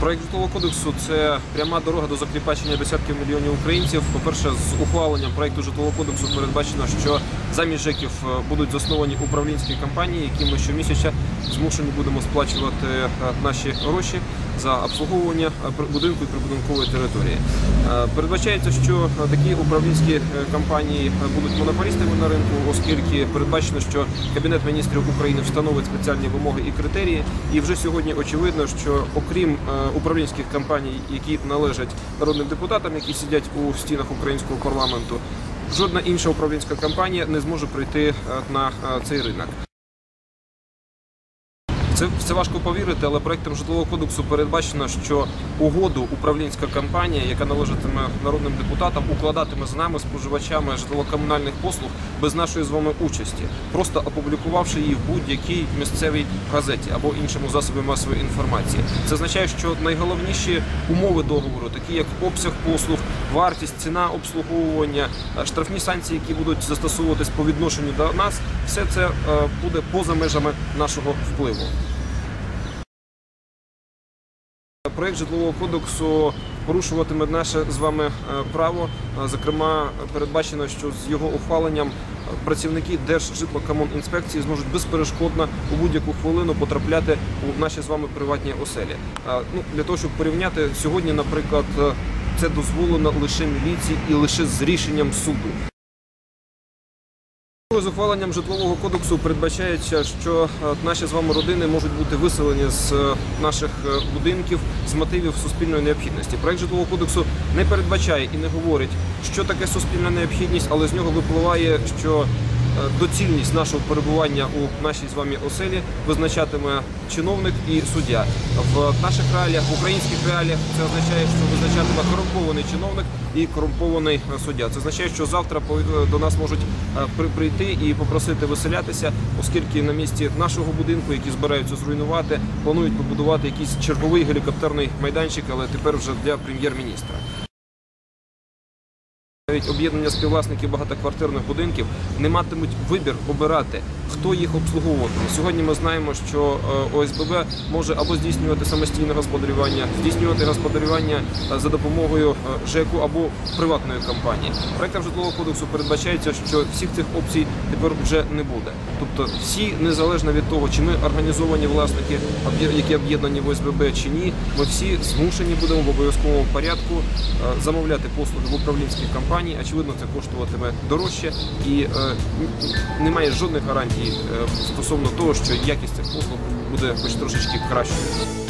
Проект житлового кодексу це пряма дорога до закріпачення десятків мільйонів українців. По-перше, з ухваленням проекту житлового кодексу передбачено, що замість ЖЕКів е, будуть засновані управлінські компанії, які ми щомісяця змушені будемо сплачувати е, наші гроші за обслуговування е, будинку і прибудинкової території. Передбачається, що такі управлінські компанії будуть монополістами на ринку, оскільки передбачено, що Кабінет міністрів України встановить спеціальні вимоги і критерії. І вже сьогодні очевидно, що окрім управлінських компаній, які належать народним депутатам, які сидять у стінах українського парламенту, жодна інша управлінська компанія не зможе прийти е, на е, цей ринок. Це, це важко повірити, але проектом житлового кодексу передбачено, що угоду управлінська компанія, яка належатиме народним депутатам, укладатиме з нами, споживачами житлово-комунальних послуг без нашої з вами участі, просто опублікувавши її в будь-якій місцевій газеті або іншому засобі масової інформації. Це означає, що найголовніші умови договору, такі як обсяг послуг, вартість, ціна обслуговування, е, штрафні санкції, які будуть застосовуватись по відношенню до нас, все це е, буде поза межами нашого впливу. Проект житлового кодексу порушуватиме наше з вами е, право. Е, Зокрема, передбачено, що з його ухваленням е, працівники Держжитлокомунінспекції зможуть безперешкодно у будь-яку хвилину потрапляти у наші з вами приватні оселі. Ну для того, щоб порівняти сьогодні, наприклад, це дозволено лише міліції і лише з рішенням суду. З ухваленням житлового кодексу передбачається, що е, наші з вами родини можуть бути виселені з е, наших е, будинків з мотивів суспільної необхідності. Проект житлового кодексу не передбачає і не говорить, що таке суспільна необхідність, але з нього випливає, що доцільність нашого перебування у нашій з вами оселі визначатиме чиновник і суддя. В наших реаліях, в українських реаліях, це означає, що визначатиме корумпований чиновник і корумпований е, суддя. Це означає, що завтра е, до нас можуть е, прийти і попросити виселятися, оскільки на місці нашого будинку, який збираються зруйнувати, планують побудувати якийсь черговий гелікоптерний майданчик, але тепер вже для прем'єр-міністра. Навіть об'єднання співвласників багатоквартирних будинків не матимуть вибір обирати, хто їх обслуговуватиме. Сьогодні ми знаємо, що е, ОСББ може або здійснювати самостійне господарювання, здійснювати господарювання е, за допомогою е, ЖЕКу або приватної компанії. Проектом житлового кодексу передбачається, що всіх цих опцій тепер вже не буде. Тобто, всі незалежно від того, чи ми організовані власники, які об'єднані в ОСББ чи ні, ми всі змушені будемо в обов'язковому порядку замовляти послуги в управлінських компаній. Очевидно, це коштуватиме дорожче і е, немає жодних гарантій е, стосовно того, що якість цих послуг буде хоч трошечки кращою.